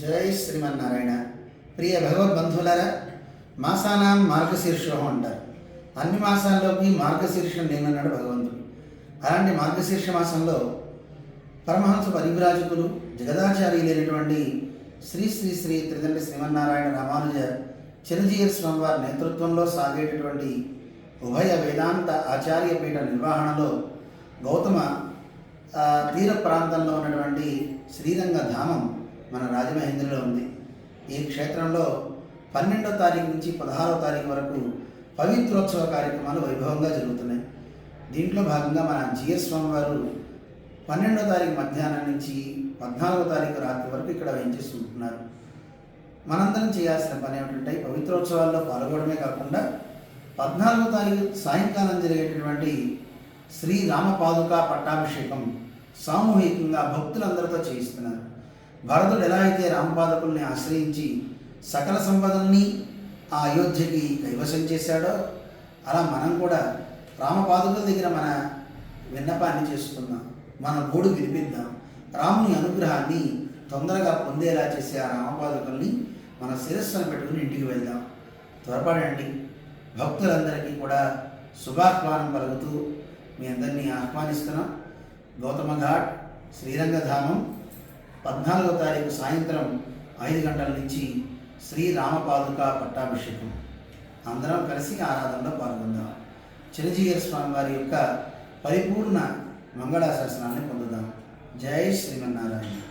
జై శ్రీమన్నారాయణ. ప్రియ భగవద్బంధువులారా మాసానాం మార్గశీర్షం అంటారు. అన్ని మాసాల్లోకి మార్గశీర్షం నేనన్నాడు భగవంతుడు. అలాంటి మార్గశీర్ష మాసంలో పరమహంస పరివిరాజకులు జగదాచార్యులైనటువంటి శ్రీ శ్రీ శ్రీ త్రిదండ్రి శ్రీమన్నారాయణ రామానుజ చిరంజీవి స్వామి వారి నేతృత్వంలో సాగేటటువంటి ఉభయ వేదాంత ఆచార్య పీఠ నిర్వహణలో గౌతమ తీర ప్రాంతంలో ఉన్నటువంటి శ్రీరంగ ధామం మన రాజమహేంద్రలో ఉంది. ఈ క్షేత్రంలో పన్నెండో తారీఖు నుంచి పదహారో తారీఖు వరకు పవిత్రోత్సవ కార్యక్రమాలు వైభవంగా జరుగుతున్నాయి. దీంట్లో భాగంగా మన జిఎస్ స్వామి వారు పన్నెండో తారీఖు మధ్యాహ్నం నుంచి పద్నాలుగో తారీఖు రాత్రి వరకు ఇక్కడ వేయించేస్తుంటున్నారు మనందరం చేయాల్సిన పని ఏమిటంటే పవిత్రోత్సవాల్లో పాల్గొనడమే కాకుండా పద్నాలుగో తారీఖు సాయంకాలం జరిగేటటువంటి శ్రీ రామపాదుక పట్టాభిషేకం సామూహికంగా భక్తులందరితో చేయిస్తున్నారు. భరతుడు ఎలా అయితే రామపాదకుల్ని ఆశ్రయించి సకల సంపదల్ని ఆ అయోధ్యకి కైవసం చేశాడో అలా మనం కూడా రామపాదకుల దగ్గర మన విన్నపాన్ని చేసుకుందాం మన గోడు వినిపిద్దాం. రాముని అనుగ్రహాన్ని తొందరగా పొందేలా చేసే ఆ రామపాదకుల్ని మన శిరస్సును పెట్టుకుని ఇంటికి వెళ్దాం. త్వరపడండి. భక్తులందరికీ కూడా శుభాహ్వానం పలుకుతూ మీ అందరినీ ఆహ్వానిస్తున్నాం. గౌతమ ఘాట్ శ్రీరంగధామం. పద్నాలుగో తారీఖు సాయంత్రం ఐదు గంటల నుంచి శ్రీరామపాదుక పట్టాభిషేకం. అందరం కలిసి ఆరాధనలో పాల్గొందాం. చిరంజీవి స్వామి వారి యొక్క పరిపూర్ణ మంగళాశాసనాన్ని పొందుదాం. జై శ్రీమన్నారాయణ.